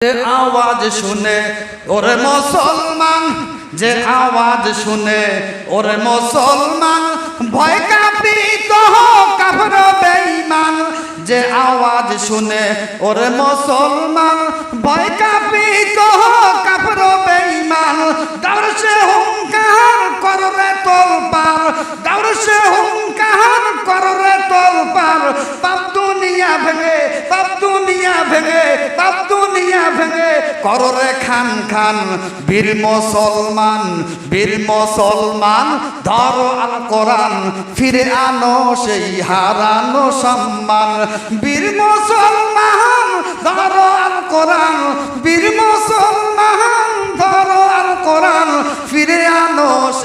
আওয়াজ শুনে, ওরে মুসলমান, যে আওয়াজ শুনে, ওরে মুসলমান, ভয় কাঁপিত কাফর বেঈমান। যে আওয়াজ শুনে, ওরে মুসলমান, ভয় কাঁপিত কাফর বেঈমান। দাউর সে হুঙ্কার কররে তোলপার দাউর সে হুঙ্কার কররে তোলপার পাপ দুনিয়া ভেঙে দুনিয়া ভেঙে পাপ দুনিয়া ভেঙে, কররে খান খান, বীর মুসলমান বীর মুসলমান ধরো আল কোরআন, ফিরে আনো সেই হারানো সম্মান। বীর মুসলমান ধরো আল কোরআন, বীর মুসলমান ধরো কোরআন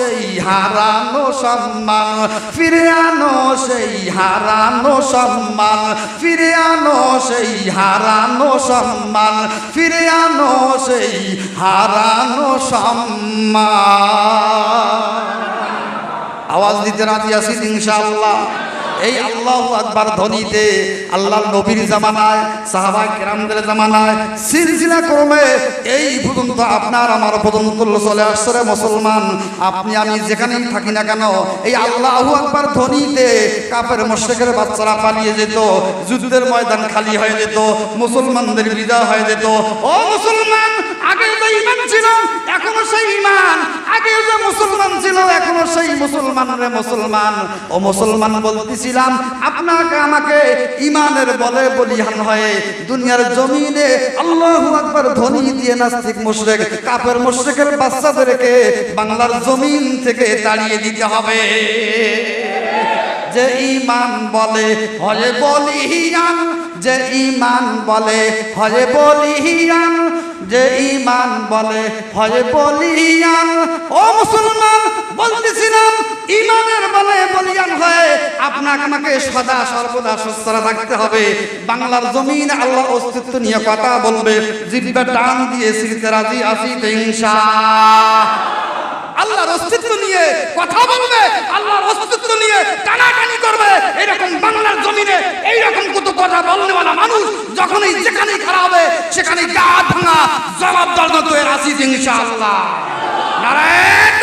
সেই হারানো সম্মান, ফিরে আনো সেই হারানো সম্মান, ফিরে আনো সেই হারানো সম্মান, ফিরে আনো সেই হারানো সম্মান। আওয়াজ দিতে রাজি আছি ইনশাআল্লাহ? এই আল্লাহ আকবার ধ্বনিতে আল্লাহর নবীর জামানায় সাহাবা কেরামদের জামানায় সিলসিলা ক্রমে এই পর্যন্ত আপনার আমার পর্যন্ত চলে আসছে মুসলমান। আপনি আমি যেখানেই থাকি না কেন, এই আল্লাহ আকবার ধ্বনিতে কাপের মোশেকের বাচ্চারা পালিয়ে যেত, যুদ্ধের ময়দান খালি হয়ে যেত, মুসলমানদের বিদায় হয়ে যেত। ও মুসলমান, আগে যে ইমান ছিল, এখনও সেই ইমান আগে যে মুসলমান ছিল, এখনও সেই মুসলমান রে মুসলমান। ও মুসলমান বলতেছিলাম আপনাকে আমাকে ইমানের বলে বলিহান হয়ে। দুনিয়ার জমিনে আল্লাহু আকবার ধ্বনি দিয়ে নাস্তিক মুশরিক, কাফের মুশরিকের বাচ্চাদেরকে বাংলার জমিন থেকে তাড়িয়ে দিতে হবে। যে ইমান বলে, হয়ে বলিহিয়ান যে ইমান বলে, হয়ে বলিহিয়ান যে ইমান বলে, হয়ে বলিয়ান। ও মুসলমান বলতেছিলাম, ইমানের বলে বলিয়ান হয়ে আপনাকে আমাকে সদা সর্বদা সুস্থ থাকতে হবে। বাংলার জমিন আল্লাহ অস্তিত্ব নিয়ে কথা বলবে, জিব্বা টান দিয়ে সিরিতে রাজি আসি হিংসা আল্লাহর অস্তিত্ব নিয়ে কথা বলবে, আল্লাহর অস্তিত্ব নিয়ে টানাটানি করবে, এরকম বাংলার জমিনে এইরকম কত কথা বলনেওয়ালা মানুষ যখনই যেখানেই খারাপ হবে, সেখানেই গা ভাঙা জবাব দর্দ তো এর আসি ইনশাআল্লাহ। নারায়ণ!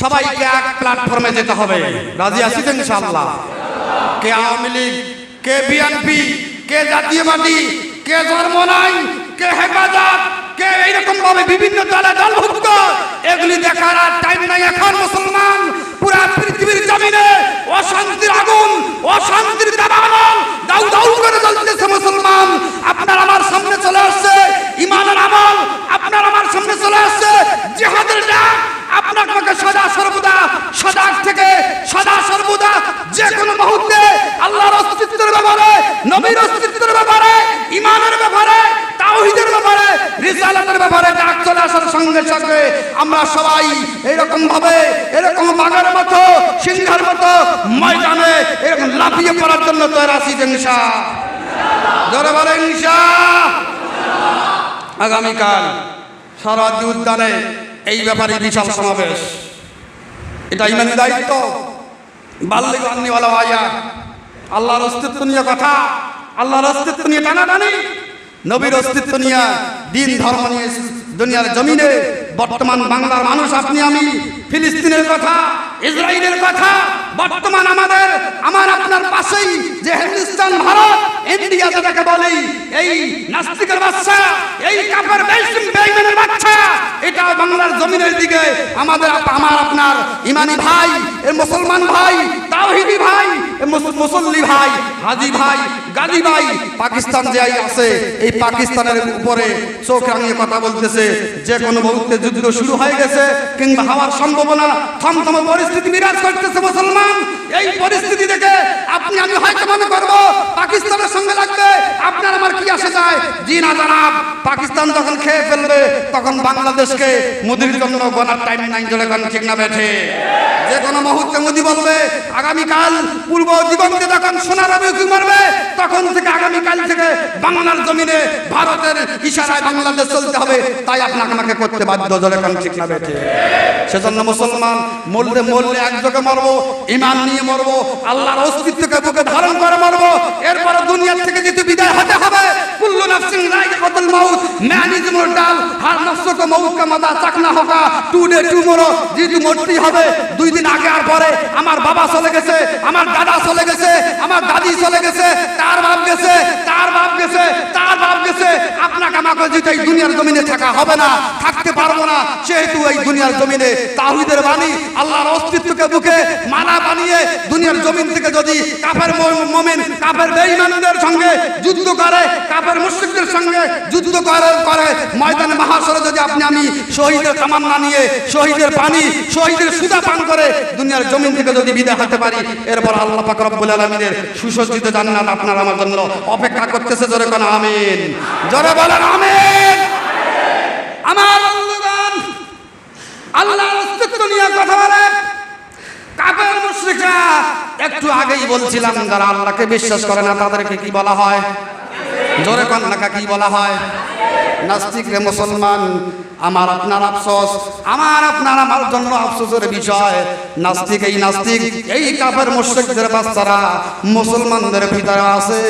সবাইকে এক প্ল্যাটফর্মে যেতে হবে। রাজি আসি তো ইনশাআল্লাহ? কে আওয়ামী লীগ, কে বিএনপি কে জাতীয় পার্টি কে ধর্ম নাই, কে হেফাজত, কে এইরকম ভাবে বিভিন্ন দলে দলভুক্ত, এগুলি দেখার আর টাইম নাই এখন মুসলমান। পুরা পৃথিবীর জমিনে অশান্তির আগুন, অশান্তির দাবানল, দাউ দাউ করে জ্বলতেছে মুসলমান। আপনার আমার সামনে চলে আসছে ইমানের আমল, আপনার আমার সামনে চলে আসছে জিহাদের ডাক আপনার সদা সর্বদা সদাগ থেকে সদা সর্বদা যে কোনো মুহূর্তে আল্লাহর অস্তিত্বের ব্যাপারে, নবীর অস্তিত্বের ব্যাপারে ইমানের ব্যাপারে, তাওহীদের ব্যাপারে, রিসালাতের ব্যাপারে ডাক চলে আসার সঙ্গে সঙ্গে আমরা সবাই এরকম ভাবে এরকম বাঘের মতো, সিংহের মতো ময়দানে এরকম লাফিয়ে পড়ার জন্য তৈরি আছি ইনশা জোরে বলে ইনশা আগামীকাল সারাদি উদ্যানে এই ব্যাপারে বিশাল সমাবেশ। এটা ইমানের দায়িত্ব। গান্নিওয়ালা ভাইয়া, আল্লাহর অস্তিত্ব নিয়ে কথা, আল্লাহর অস্তিত্ব নিয়ে টানাটানি। নবীর অস্তিত্ব নিয়ে দিন ধর্ম নিয়ে দুনিয়ার জমিনে বর্তমান বাংলার মানুষ আপনি, আমি, ফিলিস্তিনের কথা, ইসরায়েলের কথা, বর্তমান আমাদের, আমার আপনার পাশেই যে হিন্দুস্তান ভারত, ইন্ডিয়া যেটাকে বলি, এই নাস্তিকের বাচ্চা, এই কাপড় বেইমানের বাচ্চা, এটা বাংলার জমিনের দিকে আমাদের আমার আপনার ইমানি ভাই এর মুসলমান ভাই, তাওহিদি ভাই, এ মুস- মুসল্লি ভাই, হাজি ভাই, গাজী ভাই, পাকিস্তান যে আছে, এই পাকিস্তানের উপরে চোখ রাঙিয়ে কথা বলতেছে, যে কোনো মুহূর্তে যুদ্ধ শুরু হয়ে গেছে, কিংবা হওয়ার সম্ভাবনা, থমথম পরিস্থিতি বিরাজ করতেছে মুসলমান। এই পরিস্থিতি দেখে আপনি, আমি হয়তো মনে করব, পাকিস্তানের সঙ্গে লাগবে, আপনার আমার কি আসে যায়? জি না, জানাব, পাকিস্তান যখন খেয়ে ফেলবে, তখন বাংলাদেশকে মুদির জন্য গনার টাইম নাই জলে গান ঠিক না বেঠে? যে কোনো মুহূর্তে মোদি বলবে, আগামীকাল পূর্ব দিগন্তে যখন সোনার আবেগি মারবে, তখন থেকে আগামীকাল থেকে বাংলার জমিনে ভারতের ইশারায় বাংলাদেশ চলতে হবে। তাই আপনাকে আমাকে করতে বাধ্য গান ঠিক না সেজন্য মুসলমান একযোগে মরবো ইমান নিয়ে মরবো, আল্লাহর অস্তিত্বকে বুকে ধারণ করে মরবো, এরপরে দুনিয়ার থেকে বিদায় হতে হবে। কুল্লু নাফসিন রাইকাতুল মাউত হার নফস কো মউত কা মাদা হবে, দুই দিন আগে আর পরে আমার বাবা চলে গেছে, আমার দাদা চলে গেছে, আমার দাদি চলে গেছে, তার বাপ গেছে, তার বাপ গেছে তার বাপ গেছে আপনাকে আমাকে যেহেতু এই দুনিয়ার জমিনে থাকা হবে না, থাকতে পারব না, সেহেতু এই দুনিয়ার জমিনে তাহিদের বাণী, আল্লাহর অস্তিত্বকে বুকে মালা বানিয়ে দুনিয়ার জমিন থেকে যদি কাফের মোমেন, কাফের বেঈমানদের সঙ্গে যুদ্ধ করে, কাফের মুশরিকদের সঙ্গে যুদ্ধ করে করে, ময়দানে মহাসরে যদি আপনি, আমি শহীদের তামান্না নিয়ে, শহীদের পানি শহীদের সুদা পান করে দুনিয়ার জমিন থেকে যদি বিদায় হতে পারি, এরপর আল্লাহ পাক রব্বুল আলামিনের সুসজ্জিত জান্নাত আপনার আমার জন্য অপেক্ষা করতেছে। জোরে কোন আমিন। জোরে বলেন আমিন। আমার বন্ধুগণ, আল্লাহর অস্তিত্ব নিয়ে কথা বলে। কাফের মুশরিকরা, একটু আগেই বলছিলাম, যারা আল্লাহকে বিশ্বাস করে না, তাদেরকে কি বলা হয়? জোরে কন্যাকা কি বলা হয়? নাস্তিক রে মুসলমান আমার আপনার আফসোস, আমার আপনার আমার জন্য আফসোসের বিষয়। নাস্তিক এই নাস্তিক, এই কাফের মুশরিকদের বাচ্চারা, মুসলমানদের ভিতরে আছে।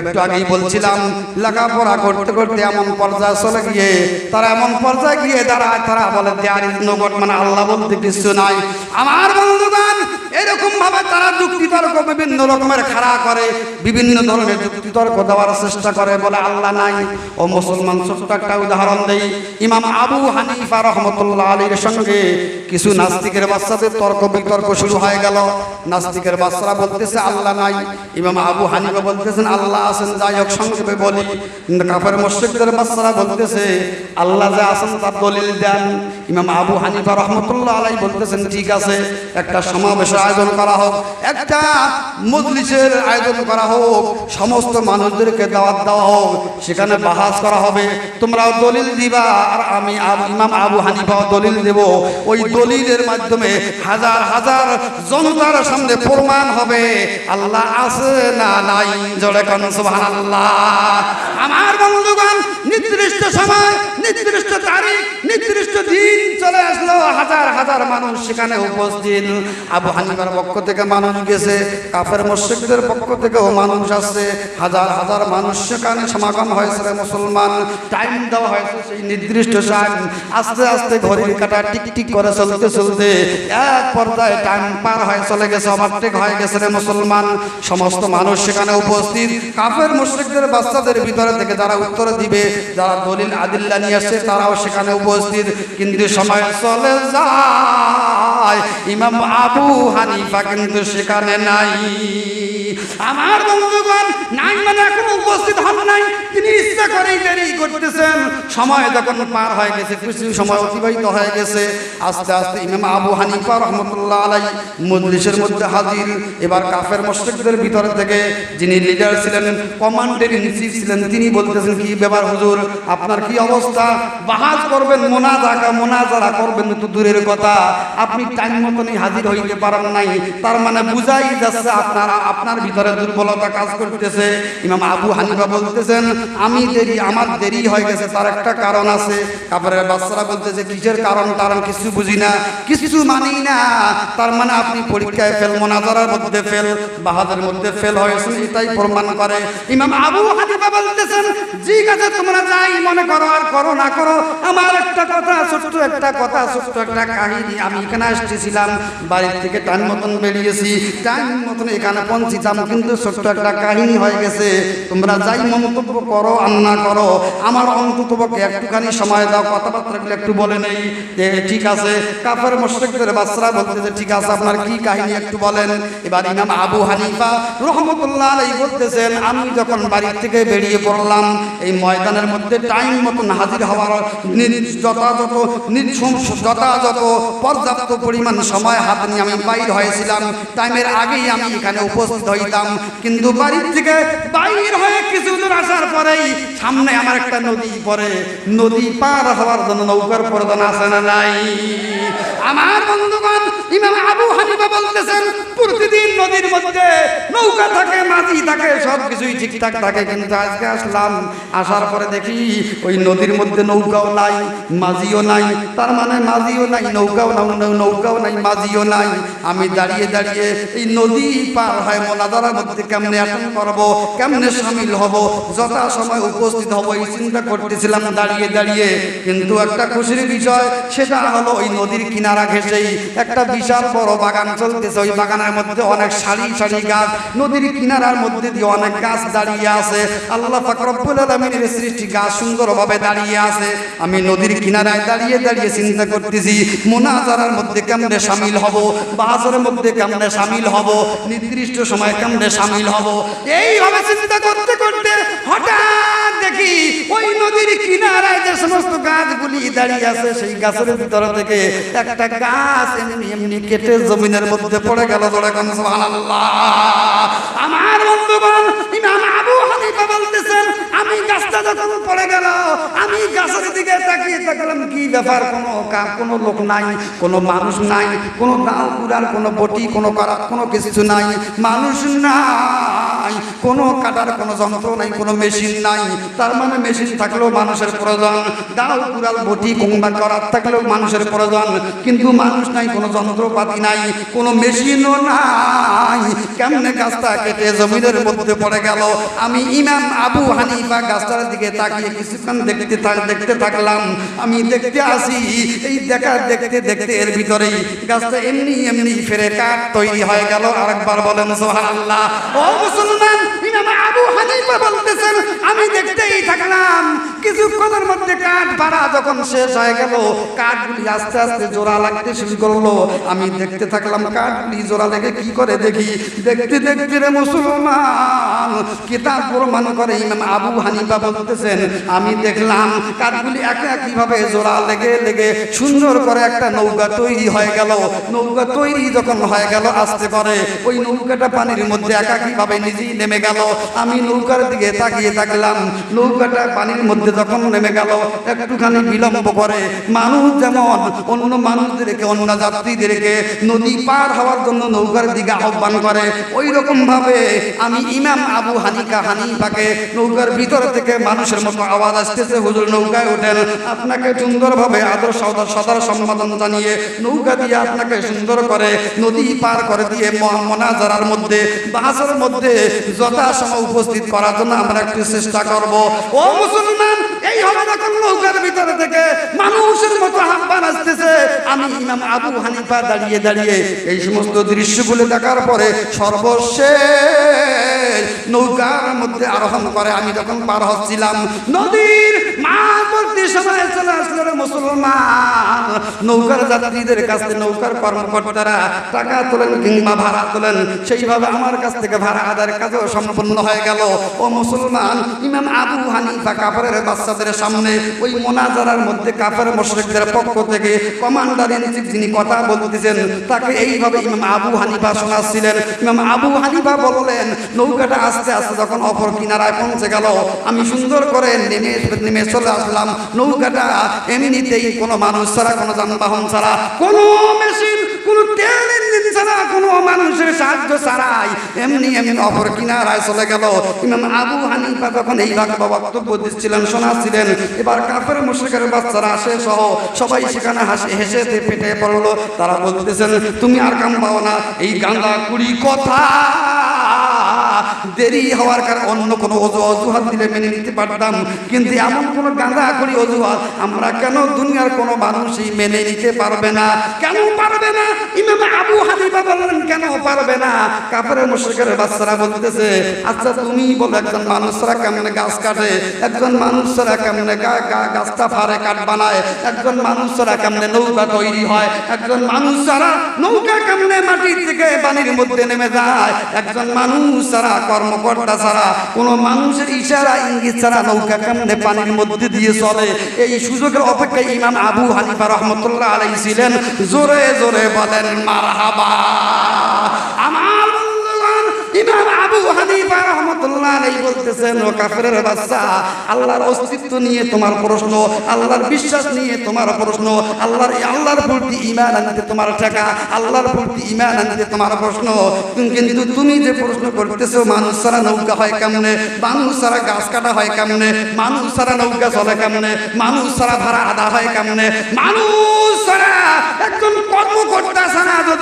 একটু আগেই বলছিলাম, লেখাপড়া করতে করতে এমন পর্যায়ে চলে গিয়ে, তারা এমন পর্যায়ে গিয়ে দাঁড়ায়, তারা বলে, দেয়ার ইজ নো গড মানে আল্লাহ বলতে কিছু নাই। আমার বন্ধুগণ এরকম ভাবে তারা যুক্তি তর্ক বিভিন্ন রকমের খাড়া করে, বিভিন্ন ধরনের যুক্তি তর্ক দেওয়ার চেষ্টা করে, বলে, আল্লাহ নাই। ও মুসলমান, ছোট্ট একটা উদাহরণ দেই। ইমাম আবু হানিফা রহমতুল্লাহ আলীর সঙ্গে কিছু নাস্তিকের বাচ্চাদের তর্ক বিতর্ক শুরু হয়ে গেল। নাস্তিকের বাচ্চারা বলতেছে, আল্লাহ নাই। ইমাম আবু হানিফা বলতেছেন, আল্লাহ আছেন, যাই হোক, সংক্ষেপে বলি। কাফের মসজিদের বাচ্চারা বলতেছে, আল্লাহ যে আছেন, তার দলিল দেন। ইমাম আবু হানিফা রহমতুল্লাহ আলাই বলতেছেন, ঠিক আছে, একটা সমাবেশের আয়োজন করা হোক, একটা মজলিসের আয়োজন করা হোক, সমস্ত মানুষদেরকে দাওয়াত দেওয়া হোক, সেখানে বাহাস করা হবে। তোমরাও দলিল দিবা, আর আমি ইমাম আবু হানিফাও দলিল দেব, ওই দলিলের মাধ্যমে হাজার হাজার জনতার সামনে প্রমাণ হবে, আল্লাহ আছে না নাই? সুবহানাল্লাহ। আমার বন্ধুগণ, নির্দিষ্ট সময়, নির্দিষ্ট তারিখ, নির্দিষ্ট দিন চলে আসলো, হাজার হাজার মানুষ সেখানে উপস্থিত। আবু হানিফার পক্ষ থেকে মানুষ গেছে, কাফের মুশরিকদের পক্ষ থেকেও মানুষ আসছে, হাজার হাজার মানুষ সেখানে সমাগম হয়েছে মুসলমান। টাইম দেওয়া হয়েছে সেই নির্দিষ্ট আস্তে আস্তে ঘড়ির কাটা করে চলতে চলতে এক পর্দায় পার হয়ে চলে গেছে হয়ে গেছে রে মুসলমান। সমস্ত মানুষ সেখানে উপস্থিত। কাফের মুশ্রিকদের বাচ্চাদের ভিতরে থেকে যারা উত্তর দিবে, যারা দলিল আদিল্লা নিয়ে আসছে তারাও সেখানে উপস্থিত। কিন্তু সময় চলে যায়। ইমাম আবু হানিফা কিন্তু সেখানে নাই। আমার বন্ধুগণ, নাই মানে এখন উপস্থিত হন নাই। তিনি ইচ্ছা করেই দেরি করতেছেন। সময় যখন পার হয়ে গেছে, কিছু সময় অতিবাহিত হয়ে গেছে। আস্তে আস্তে ইমাম আবু হানিফা রহমতুল্লাহ আলাই মজলিসের মধ্যে হাজির। এবার কাফের মসজিদদের ভিতরে থেকে যিনি লিডার ছিলেন, কমান্ডার ইন চিফ ছিলেন, তিনি বলতেছেন, কি ব্যাপার হুজুর? আপনার কি অবস্থা? বাহাজ করবেন, মোনাজাকা, মোনাজারা করবেন তো দূরের কথা। আপনি টাইম মতনই হাজির হইতে পারেন নাই। তার মানে বুঝাই যাচ্ছে আপনার আপনার ভিতরে দুর্বলতা কাজ করতেছে। ইমাম আবু হানিফা বলতেছেন, আমি দেরি, আমার দেরি হয়ে গেছে, তার একটা কারণ আছে। কাপড়ের বাচ্চারা বলতেছে, কিসের কারণ? কারণ কিছু বুঝি না। কিছু মানি না। তার মানে আপনি পরীক্ষায় ফেল, মোনাজারার মধ্যে ফেল, বাহাদের মধ্যে ফেল হয়েছেন এটাই প্রমাণ করে। ইমাম আবু হানিফা বলতেছেন ঠিক আছে তোমরা যাই, মনে করো আর করো না করো। আমার একটা কথা, ছোট্ট একটা কথা, ছোট্ট একটা কাহিনী আমি এখানে আসতেছিলাম বাড়ির থেকে টাইম মতন বেরিয়েছি। টাইম মতন এখানে পৌঁছিতে দিতাম কিন্তু ছোট্ট একটা কাহিনী হয়ে গেছে। তোমরা যাই মন্তব্য করো আর না করো। আমার অন্তত পক্ষে একটুখানি সময় দাও, কথাবার্তাগুলো একটু বলে নেই। ঠিক আছে। কাফের মোশরেকদের বাচ্চারা বলতে যে, ঠিক আছে, আপনার কি কাহিনী একটু বলেন? এবার ইমাম আবু হানিফা রহমতুল্লাহ আলাই বলতেছেন, আমি যখন বাড়ি থেকে বেরিয়ে পড়লাম, এই ময়দানের মধ্যে টাইম মতন হাজির হওয়ার যথাযথ যথাযথ পর্যাপ্ত পরিমাণ সময় হাত নিয়ে আমি বাইর হয়েছিলাম। টাইমের আগেই আমি এখানে উপস্থিত হইতাম। কিন্তু বাড়ির থেকে বাইর হয়ে কিছু দূর আসার পরেই সামনে আমার একটা নদী পরে নদী পার হওয়ার জন্য নৌকার প্রদান আসে না নাই? আমার বন্ধুগণ ইমাম আবু হানিফা বলতেছেন, প্রতিদিন নদীর মধ্যে নৌকা থাকে, মাঝি থাকে সব কিছুই ঠিকঠাক থাকে, কিন্তু আজকে আসলাম, আসার পরে দেখি ওই নদীর মধ্যে নৌকাও নাই, মাঝিও নাই, তার মানে মাঝিও নাই, নৌকাও নৌকাও নাই, মাঝিও নাই। আমি দাঁড়িয়ে দাঁড়িয়ে এই নদী পার হয় মোনাদারার মধ্যে কেমনে অ্যাটেন্ড করব, কেমনে সামিল হব, যথা সময় উপস্থিত হব এই চিন্তা করতেছিলাম দাঁড়িয়ে দাঁড়িয়ে। কিন্তু একটা খুশির বিষয়, সেটা হলো ওই নদীর কিনারা ঘেসেই একটা বিশাল বড় বাগান চলতেছে। ওই বাগানের মধ্যে অনেক সারি সারি গাছ, নদীর কিনারার মধ্যে দিয়ে অনেক গাছ দাঁড়িয়ে আছে। আল্লাহ পাক রব্বুল সৃষ্টি গাছ সুন্দরভাবে দাঁড়িয়ে আছে। আমি নদীর কিনারায় দাঁড়িয়ে দাঁড়িয়ে চিন্তা করতেছি, মোনাজারার মধ্যে কেমনে সামিল হব, বাজারের মধ্যে কেমনে সামিল হব, নির্দিষ্ট সময় কেমনে সামিল হব। এইভাবে চিন্তা করতে করতে হঠাৎ দেখি ওই নদীর কিনারায় যে সমস্ত গাছগুলি দাঁড়িয়ে আছে, সেই গাছের ভিতর থেকে একটা গাছ এমনি এমনি কেটে জমিনের মধ্যে পড়ে গেল। ধরে কোন আমার বন্ধুগণ, ইমাম আবু হানিফা বলতেছেন আমি গাছটা যখন পড়ে গেল, আমি গাছের দিকে তাকিয়ে তাকালাম কি ব্যাপার, কোনো কোনো লোক নাই, কোনো মানুষ নাই, কোনো দাও কুড়ার কোনো বটি, কোনো করার কোনো কিছু নাই, মানুষ নাই, কোনো কাটার, কোনো যন্ত্র নাই, কোনো মেশিন নাই, তার মানে মেশিন থাকলেও মানুষের প্রয়োজন দাও কুড়াল, বটি কিংবা করার থাকলেও মানুষের প্রয়োজন, কিন্তু মানুষ নাই, কোনো যন্ত্রপাতি নাই, কোনো মেশিনও নাই, কেমনে গাছটা কেটে জমিনের মধ্যে পড়ে গেল, আমি ইমাম আবু হানিফা গাছটার দিকে তাকিয়ে কিছুক্ষণ দেখতে থাক দেখতে থাকলাম। আমি দেখতে আসি, এই দেখা দেখতে দেখতে এর ভিতরেই গাছটা এমনি এমনি ফেরে কাঠ তৈরি হয়ে গেল। আরেকবার বলেন, সুবহানাল্লাহ। ও মুসলমান আমি দেখতে থাকলাম, কাঠগুলি জোড়া লেগে কি করে দেখি? দেখতে দেখতে রে মুসলমান, কিতাব প্রমাণ করে আবু হানিফা বলতেছেন, আমি দেখলাম কাঠগুলি একে একইভাবে জোড়া লেগে লেগে সুন্দর করে একটা নৌকা তৈরি হয়ে গেল। নৌকা তৈরি যখন হয়ে গেল, আসতে করে ওই নৌকাটা পানির মধ্যে একাকিভাবে নিজেই নেমে গেল। আমি নৌকার দিকে তাকিয়ে থাকলাম নৌকাটা পানির মধ্যে যখন নেমে গেল, একটুখানি বিলম্ব করে মানুষ যেমন অন্য মানুষদেরকে, অন্য যাত্রীদেরকে নদী পার হওয়ার জন্য নৌকার দিকে আহ্বান করে ওই রকম ভাবে আমি ইমাম আবু হানিকা হানিফাকে নৌকার ভিতর থেকে মানুষের মতো আওয়াজ আসতেছে, হুজুর নৌকায় ওঠেন। আপনাকে সুন্দরভাবে আদর সদর সদর সম্বোধন জানিয়ে নৌকা দিয়ে আপনাকে সুন্দর করে নদী পার করে দিয়ে ম- জারার মধ্যে বাসের মধ্যে যথাসময় উপস্থিত করার জন্য আমরা একটু চেষ্টা করব। ও মুসলমান এই যখন নৌকার ভিতরে থেকে মানুষের মতো আহ্বান আসতেছে। আমি ইমাম আবু হানিফা দাঁড়িয়ে দাঁড়িয়ে এই সমস্ত দৃশ্যগুলো দেখার পরে সর্বশেষ নৌকার মধ্যে আরোহণ করে। আমি যখন পার হচ্ছিলাম নদীর মুসলমান। নৌকার কাছে নৌকার টাকা ভাড়া তোলেন, সেইভাবে আমার থেকে ভাড়া হয়ে গেল। ও মুসলমান, ইমাম বাচ্চাদের সামনে ওই মোনাজারার মধ্যে মোশরেকদের পক্ষ থেকে কমান্ডার যিনি কথা বলতেছেন, তাকে এইভাবে ইমাম আবু হানিফা শোনাচ্ছিলেন। ইমাম আবু হানিফা বললেন, নৌকাটা আস্তে আস্তে যখন অপর কিনারায় পৌঁছে গেল, আমি সুন্দর করে নেমে নেমে চলে আসলাম। নৌকাটা এমনিতেই কোনো মানুষ ছাড়া, কোনো যানবাহন ছাড়া, কোনো মেশিন কোনো তেল ইঞ্জিন ছাড়া, কোনো মানুষের সাহায্য ছাড়াই এমনি এমনি অপর কিনারায় চলে গেল। ইমাম আবু হানিফা তখন যখন এইভাবে বক্তব্য দিচ্ছিলেন, শোনাচ্ছিলেন, এবার কাফের, মুশরিকের বাচ্চারা আসে সহ সবাই সেখানে হাসি হেসে পেটে পড়ল। তারা বলতেছেন, তুমি আর কাম পাও না, এই গাঁদা কুড়ি কথা দেরি হওয়ার কারণে অন্য কোনো অজু অজুহাত দিলে মেনে নিতে পারতাম। কিন্তু এমন কোনো গাঁদা করি অজুহাত আমরা কেন দুনিয়ার কোনো মানুষই মেনে নিতে পারবে না? কেন পারবে না? ইমাম আবু হানিফা বললেন, কেন পারবে না? কাপড়ে মুশরিকের বাচ্চারা বলতেছে আচ্ছা তুমি বলো একজন মানুষরা কেমনে গাছ কাটে? একজন মানুষরা কেমনে গাছটা ফারে কাঠ বানায়? একজন মানুষরা কেমনে নৌকা তৈরি হয়? একজন মানুষরা নৌকা কেমনে মাটির থেকে পানির মধ্যে নেমে যায়? একজন মানুষ ছাড়া কর্মকর্তা ছাড়া, কোনো মানুষের ইশারা, ইঙ্গিত ছাড়া নৌকা কেমনে পানির মধ্যে দিয়ে চলে? এই সুযোগের অপেক্ষায় ইমাম আবু হানিফা রহমতুল্লাহ আলাই ছিলেন। জোরে জোরে বলেন, মারহাবা। আমার ইমাম আবু হানিফা কিন্তু তুমি যে প্রশ্ন করতেছো, মানুষ ছাড়া নৌকা হয় কেমনে? মানুষ ছাড়া গাছ কাটা হয় কেমনে? মানুষ ছাড়া নৌকা চলে কেমনে? মানুষ ছাড়া ভাড়া আদা হয় কেমনে? মানুষ ছাড়া একজন কর্মকর্তা ছাড়া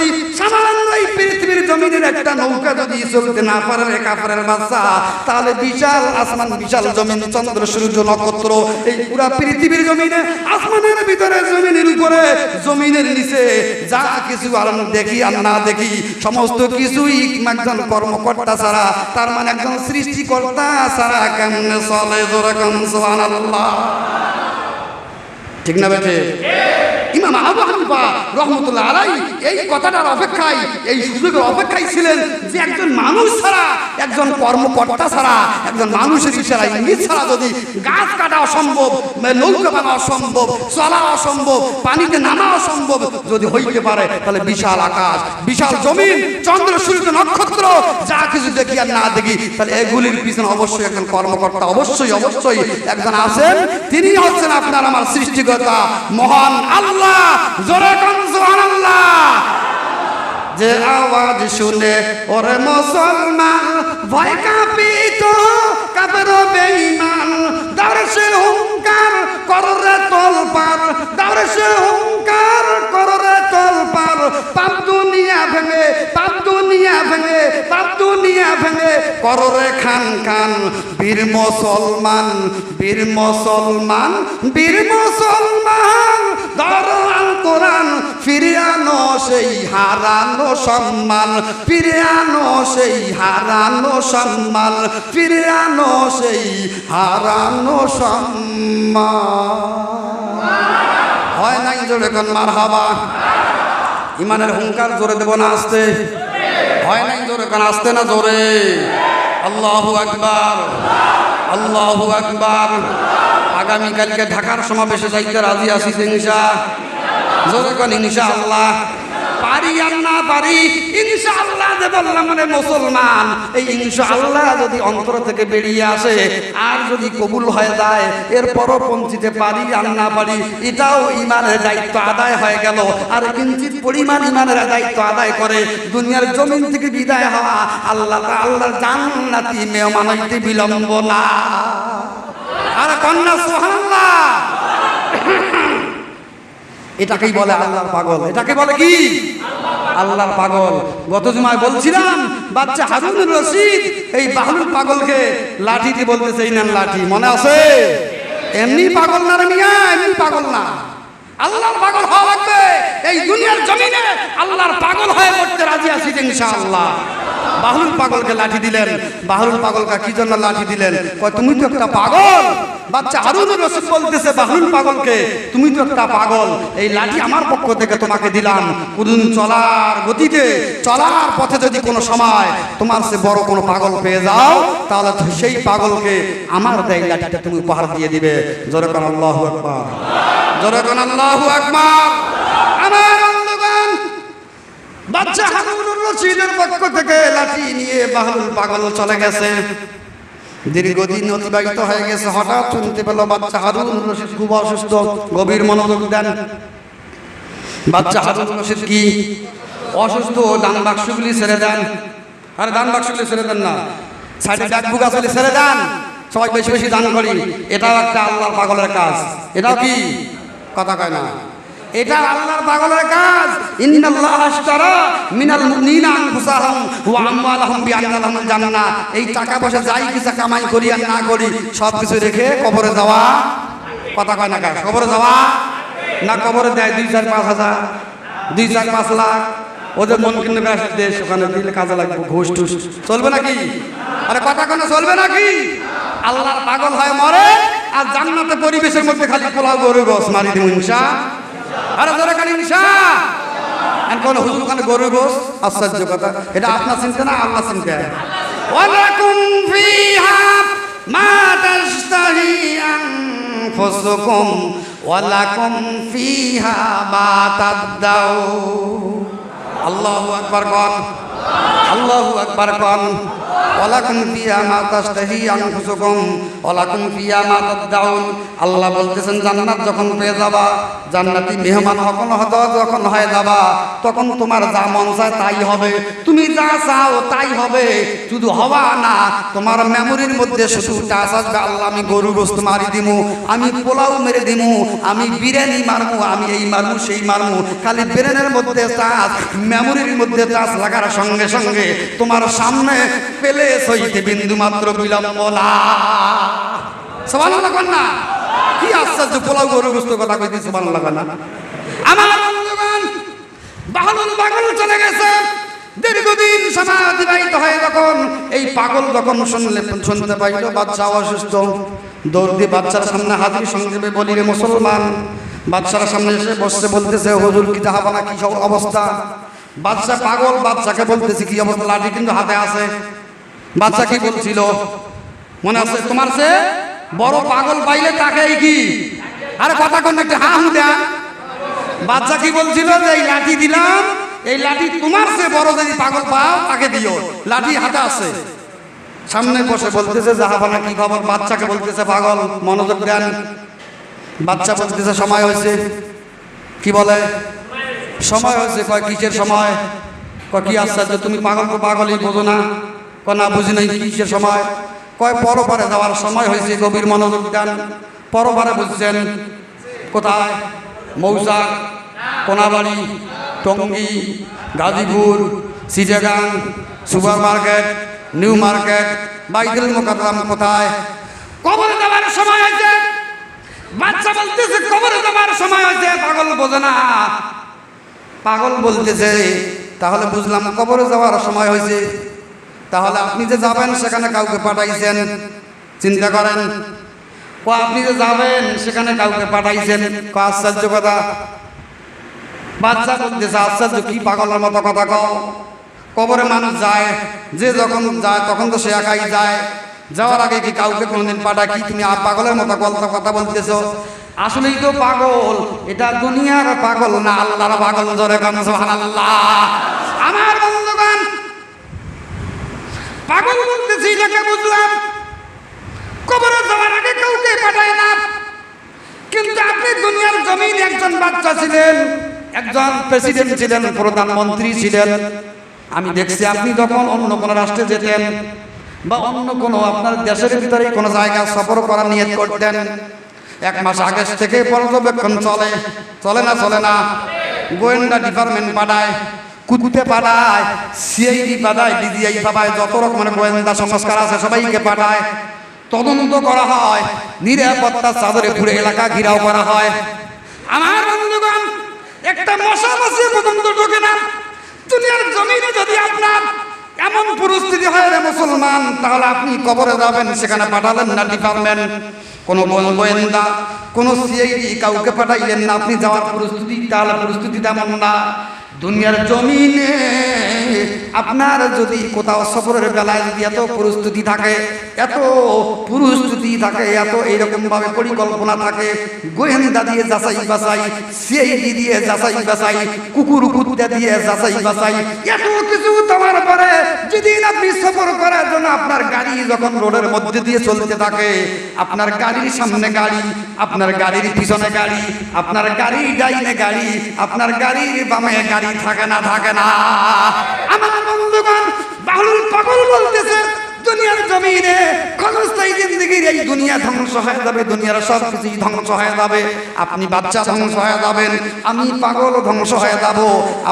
জমিনের একটা নৌকা যদি চলতে না পারে রে কাপড়ের বাচ্চা তাহলে বিশাল আসমান, বিশাল জমিন, চন্দ্র, সূর্য, নক্ষত্র, এই পুরা পৃথিবীর জমিনে, আসমানের ভিতরে, জমিনের উপরে, জমিনের নিচে, যা কিছু আর দেখি আর না দেখি, সমস্ত কিছুই একজন কর্মকর্তা ছাড়া, তার মানে একজন সৃষ্টিকর্তা ছাড়া কেমনে চলে? যেরকম সুবহানাল্লাহ। ঠিক না বেঠে? ইমাম আবু হানিফা রহমতুল্লাহ আলাই এই কথাটার অপেক্ষায়, এই সুযোগের অপেক্ষায় ছিলেন যে একজন মানুষ ছাড়া, একজন কর্মকর্তা ছাড়া, একজন মানুষের ইশারা ইঙ্গিত ছাড়া যদি গাছ কাটা অসম্ভব নৌকা বানা অসম্ভব, চলা অসম্ভব, পানিতে নামা অসম্ভব যদি হইতে পারে, তাহলে বিশাল আকাশ, বিশাল জমিন, চন্দ্র, সূর্য, নক্ষত্র, যা কিছু দেখি আর না দেখি, তাহলে এগুলির পিছনে অবশ্যই একজন কর্মকর্তা অবশ্যই অবশ্যই একজন আছেন। তিনি হচ্ছেন আপনার আমার সৃষ্টিকর্তা, মহান আল্লাহ। জোরে কোন সুবহানাল্লাহ। যে আওয়াজ শুনে ওরে মুসলমান ভয় কাঁপিত কাপের বেঈমান। দর্শে হুঙ্কার কররে তোল পার দর্শে হুঙ্কার কররে তোল পার পাপ দুনিয়া ভেঙে, পাপ দুনিয়া ভেঙে, পাপ দুনিয়া ভেঙে কররে খান খান। বীর মুসলমান বীর মুসলমান বীর মুসলমান। দরআল কোরআন ফিরে আনো সেই হারানো সম্মান ফিরে আনো সেই হারানো সম্মান ফিরে আনো সেই হারানো সম্মান। হয় নাই জোরে কোন মার হাবা ইমানের হুঙ্কার জোরে দেব না আসতে। হয় নাই জোরে কোন আসতে না জোরে। আল্লাহু আকবার। আল্লাহু আকবার। আগামীকালকে ঢাকার সমাবেশে যাইতে রাজি আছি ইনশা। জোরে কোন ইনশা আল্লাহ। পারি আর না পারি ইনশা আল্লাহ যে বললাম মানে মুসলমান, এই ইনশা আল্লাহ যদি অন্তর থেকে বেরিয়ে আসে, আর যদি কবুল হয়ে যায় এরপরও পৌঁছিতে পারি আর না পারি, এটাও ইমানের দায়িত্ব আদায় হয়ে গেল। আর কিঞ্চিত পরিমাণ ইমানের দায়িত্ব আদায় করে, দুনিয়ার জমিন থেকে বিদায় হওয়া আল্লাহ আল্লাহর জান্নাতি মেহমান হইতে বিলম্ব না। আর কন্যা সুবহানাল্লাহ। এটাকেই বলে আল্লাহর পাগল। এটাকে বলে কি? আল্লাহর পাগল। গত জুমায় বলছিলাম, বাচ্চা হারুনুর রশিদ, এই বাহলুল পাগলকে লাঠিতে বলতেছে, এই লাঠি। মনে আছে? এমনি পাগল না রে মিয়া, এমনি পাগল না। আল্লাহর পাগল হওয়া লাগবে। এই দুনিয়ার জমিনে আল্লাহর পাগল হয়ে পড়তে রাজি আছি ইনশাআল্লাহ। বাহলুল পাগলকে লাঠি দিলেন। বাহলুল পাগলকে কি জন্য লাঠি দিলেন? তুমি তো একটা পাগল। বাচ্চা হারুনুর রশিদ বলতেছে, বাহলুল পাগলকে, তুমি তো একটা পাগল। এই লাঠি আমার পক্ষ থেকে তোমাকে দিলাম। কোনদিন চলার গতিতে, চলার পথে যদি কোনো সময় তোমার সে বড় কোনো পাগল পেয়ে যাও, তাহলে সেই পাগলকে আমার দেয় লাঠিটা তুমি উপহার দিয়ে দিবে। জোরে কোন আল্লাহু আকবার। জোরে কোন আল্লাহু আকবার। আমার বাচ্চা হারুনুর রশিদের পক্ষ থেকে লাঠি নিয়ে বাহলুল পাগল চলে গেছে। দীর্ঘদিন অতিবাহিত হয়ে গেছে। হঠাৎ শুনতে পেল বাচ্চা হারুন রশিদ খুব অসুস্থ, গভীর মনোযোগ দেন। বাচ্চা হারুন রশিদ কি? অসুস্থ, দান বাক্সগুলি ছেড়ে দেন। আরে, দান বাক্সগুলি ছেড়ে দেন না। সাইডে ব্যাগ বুক আসলে ছেড়ে দেন। সবাই বেশি বেশি দান করি। এটাও একটা আল্লাহর পাগলের কাজ। এটাও কি? কথা কয় না। এটা আল্লাহর পাগলের কাজ। ইন্নাল্লাহ আশতারা মিনাল মুমিনিনা আনফুসাহুম ওয়া আমওয়ালাহুম বিআন্না লাহুমুল জান্নাহ। এই টাকা পয়সা যাই কিছু কামাই করি আর না করি সব কিছু রেখে কবরে যাওয়া। কথা কয় না কাজ কবরে যাওয়া? না কবরে দেয় দুই চার পাঁচ হাজার, দুই চার পাঁচ লাখ। ওদের মন কিনে আসে দেশ ওখানে দিলে কাজে লাগবে, ঘুষ টুস। চলবে নাকি? আরে কথা কোনো চলবে নাকি? আল্লাহর পাগল হয় মরে, আর জান্নাতে পরিবেশের মধ্যে খালি পোলাও গরু গোস মারি দিব ইনসা আরে ধরে ইনসা আর কোন হুজুর ওখানে গরু গোস আশ্চর্য কথা। এটা আপনার চিন্তা না আল্লাহ চিন্তা? ওয়ালাকুম ফিহা মা তাশতাহি আনফুসুকুম। ওয়ালাকুম ফিহা মা তাদাউ আল্লাহু আকবার কন? আল্লাহু আকবার কন? তখন তোমার তাই হবে। তুমি তোমার মেমোরির মধ্যে আল্লাহ, আমি গরু গোস্ত মারি দিমু, আমি পোলাও মেরে দিমু, আমি বিরিয়ানি মারমু, আমি এই মারমু, সেই মারমু। খালি ব্রেনের মধ্যে টাচ মেমোরির মধ্যে টাচ লাগার সঙ্গে সঙ্গে তোমার সামনে সইতে বিন্দু মাত্র বিলম্ব না। সবান না। কি আশ্চর্য পোলাও গরু গোস্ত কথা কইতে সবান লাগান না। আমার বন্ধুগণ বাহলুল পাগল চলে গেছে। দীর্ঘদিন সময় অতিবাহিত হয় যখন। এই পাগল যখন শুনলে, শুনতে পাইল, বাচ্চা অসুস্থ। দৌড় দিয়ে বাচ্চার সামনে হাজির সঙ্গে বলি রে মুসলমান, বাচ্চার সামনে এসে বসছে, বলতেছে, হুজুর, কি হবে না কি অবস্থা? বাচ্চা পাগল, বাচ্চাকে বলতেছে, কি অবস্থা? লাঠি কিন্তু হাতে আছে। বাচ্চা কি বলছিল, মনে আছে তোমার সে বড় পাগল পাইলে তাকে কি? আরে কথা কোন একটা, হা, হু বাচ্চা কি বলছিল যে এই লাঠি দিলাম, এই লাঠি তোমার সে বড় যদি পাগল পাও, তাকে দিও। লাঠি হাতে আছে। সামনে বসে বলতেছে জাহাবানা কি খবর? বাচ্চাকে বলতেছে, পাগল, মনোযোগ দেন। বাচ্চা বলতেছে, সময় হয়েছে। কি বলে? সময় হয়েছে। কয়, কিসের সময়? কয়, কি আশ্চর্য, তুমি পাগল পাগলই বোঝো না। কয় না বুঝি নাই কিসের সময়। কয়, পরপারে যাওয়ার সময় হয়েছে গভীর মনোযোগ দেন পরপারে বুঝছেন কোথায়? মৌসাক কোনাবাড়ি, টঙ্গী, গাজীপুর সিজাগাং সুপার মার্কেট, নিউ মার্কেট বাইদুল মোকাদ্দাম কোথায়? কবরে যাওয়ার সময় হয়েছে। বাচ্চা বলতেছে, কবরে যাওয়ার সময় হয়েছে। পাগল বোঝে না। পাগল বলতেছে, তাহলে বুঝলাম কবরে যাওয়ার সময় হয়েছে। তাহলে আপনি যে যাবেন, সেখানে কাউকে পাঠাইছেন। চিন্তা করেন। ও, আপনি যে যাবেন, সেখানে কাউকে পাঠাইছেন। ক, আশ্চর্য কথা। বাচ্চা বলতেছে, আশ্চর্য, কি পাগলের মতো কথা কও। কবরে মানুষ যায়, যে যখন যায়, তখন তো সে একাই যায়। যাওয়ার আগে কি কাউকে কোনোদিন পাঠায়? কি তুমি পাগলের মতো গল্প কথা বলতেছো? আসলেই তো পাগল। এটা দুনিয়ার পাগল না, আল্লাহর পাগল জোরে কান, সুবহানাল্লাহ আমার বন্ধুগণ পাগল বলতেছি এটাকে বুঝলাম, কবরে যাওয়ার আগে কাউকে পাঠায় না। কিন্তু আপনি দুনিয়ার জমিন একজন বাচ্চা ছিলেন, একজন প্রেসিডেন্ট ছিলেন, প্রধানমন্ত্রী ছিলেন। আমি দেখছি আপনি যখন অন্য কোনো রাষ্ট্রে যেতেন বা অন্য কোনো আপনার দেশের ভিতরে কোনো জায়গা সফর করার নিয়ত করতেন, এক মাস আগে থেকে পর্যবেক্ষণ চলে। চলে না চলে না? গোয়েন্দা ডিপার্টমেন্ট পাঠায়। কুকুতে পাঠায় সিআইডি পাঠায় ডিজিআই পাঠায় যত রকমের গোয়েন্দা সংস্কার আছে সবাইকে পাঠায়। তদন্ত করা হয়, নিরাপত্তা চাদরে পুরো এলাকা ঘিরাও করা হয়। আমার বন্ধুগণ, একটা মশা মাসির পর্যন্ত ঢোকে না। দুনিয়ার জমিনে যদি আপনার এমন পরিস্থিতি হয় রে মুসলমান, তাহলে আপনি কবরে যাবেন, সেখানে পাঠালেন না, ডিপার্টমেন্ট। কোনো গোয়েন্দা, কোনো সিআইডি কাউকে পাঠাইলেন না, আপনি যাওয়ার প্রস্তুতি তাহলে প্রস্তুতি তেমন না। দুনিয়ার জমিনে আপনার যদি কোথাও সফরের বেলায় যদি এত প্রস্তুতি থাকে, এত প্রস্তুতি থাকে, এত এইরকম ভাবে পরিকল্পনা থাকে, গোয়েন্দা দিয়ে যাচাই বাছাই, সিআইডি দিয়ে যাচাই বাছাই, কুকুর কুত্তা দিয়ে যাচাই বাছাই, এত কিছু তোমার পরে। যেদিন আপনি সফর করার জন্য আপনার গাড়ি যখন রোডের মধ্যে দিয়ে চলতে থাকে, আপনার গাড়ির সামনে গাড়ি, আপনার গাড়ির পিছনে গাড়ি, আপনার গাড়ির ডাইনে গাড়ি, আপনার গাড়ির বামে গাড়ি থাকে না থাকে না। আমার বন্ধুগণ বাহুল পাগল বলতেছে দুনিয়ার জমিনে ক্ষণস্থায়ী জিন্দগির এই দুনিয়া ধ্বংস হয়ে যাবে, দুনিয়ার সব কিছুই ধ্বংস হয়ে যাবে। আপনি বাচ্চা ধ্বংস হয়ে যাবেন, আমি পাগল ধ্বংস হয়ে যাব,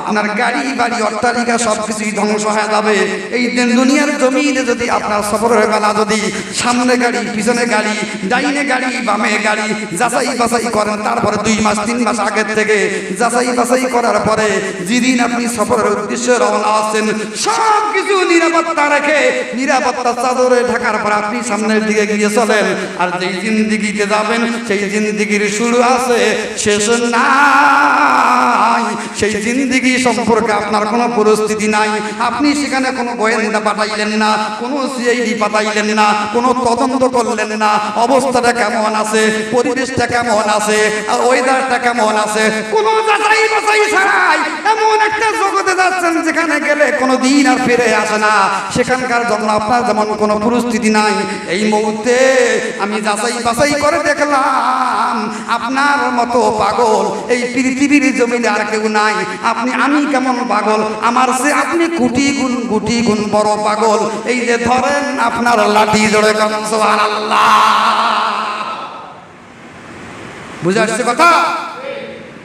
আপনার গাড়ি, বাড়ি, অট্টালিকা সব কিছুই ধ্বংস হয়ে যাবে। এই দিন দুনিয়ার জমিনে যদি আপনার সফরের বেলা যদি সামনে গাড়ি, পিছনে গাড়ি, ডাইনে গাড়ি, বামে গাড়ি যাচাই বাছাই করেন, তারপরে দুই মাস, তিন মাস আগের থেকে যাচাই বাছাই করার পরে যেদিন আপনি সফরের উদ্দেশ্যে রওনা আছেন সব কিছু নিরাপত্তা রেখে, নিরাপত্তা চাদরে ঢাকার পর আপনি সামনের দিকে গিয়ে চলেন। আর যেই জিন্দিগিতে যাবেন, সেই জিন্দিগির শুরু আছে, শেষ নাই। সেই জিন্দিগি সম্পর্কে আপনার কোনো পরিস্থিতি নাই। আপনি সেখানে কোনো গোয়েন্দা পাঠাইলেন না, কোনো সিআইডি পাঠাইলেন না, কোনো তদন্ত করলেন না। অবস্থাটা কেমন আছে? পরিবেশটা কেমন আছে? আর ওয়েদারটা কেমন আছে? কোনো যাচাই বাছাই ছাড়াই এমন একটা জগতে যাচ্ছেন যেখানে গেলে কোনো দিন আর ফিরে আসে না। সেখানকার জন্য আপনার যেমন কোনো পরিস্থিতি নাই। এই মুহূর্তে আমি যাচাই বাছাই করে দেখলাম, আপনার মতো পাগল এই পৃথিবীর জমিনে আর কেউ নাই। আপনি, আমি কেমন পাগল? আমার সে আপনি কোটি গুণ কোটি গুণ বড় পাগল। এই যে ধরেন আপনার লাঠি জোরে কম আল্লাহ বুঝে আসছে কথা?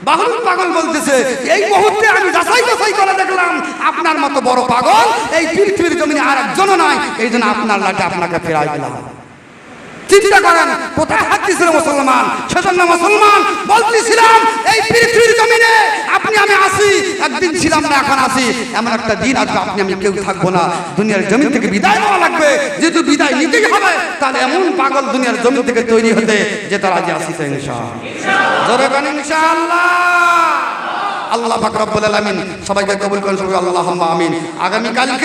বাহুল পাগল বলতেছে, এই মুহূর্তে আমি যাচাই বাছাই করে দেখলাম আপনার মতো বড় পাগল এই পৃথিবীর জমিনে আর একজনও নাই এই জন্য আপনার লাঠি আপনাকে ফেরাই দিলাম। চিন্তা করেন, কোথায় হাঁটতেছিল মুসলমান? সেজন্য মুসলমান বলতেছিলাম, এই পৃথিবীর জমিনে আপনি, আমি আসি একদিন ছিলাম না, এখন আসি এমন একটা দিন আসবে, আপনি, আমি কেউ থাকব না। দুনিয়ার জমিন থেকে বিদায় নেওয়া লাগবে। যেহেতু বিদায় নিতেই হবে, তাহলে এমন পাগল দুনিয়ার জমিন থেকে তৈরি হতে যে তারা যে আসিতে ইনশাআল্লাহ। ইনশাআল্লাহ। আল্লাহ পাক রব্বুল আলামিন সবাইকে কবুল করুন সবাই আল্লাহুম্মা আমিন। আগামী কালকে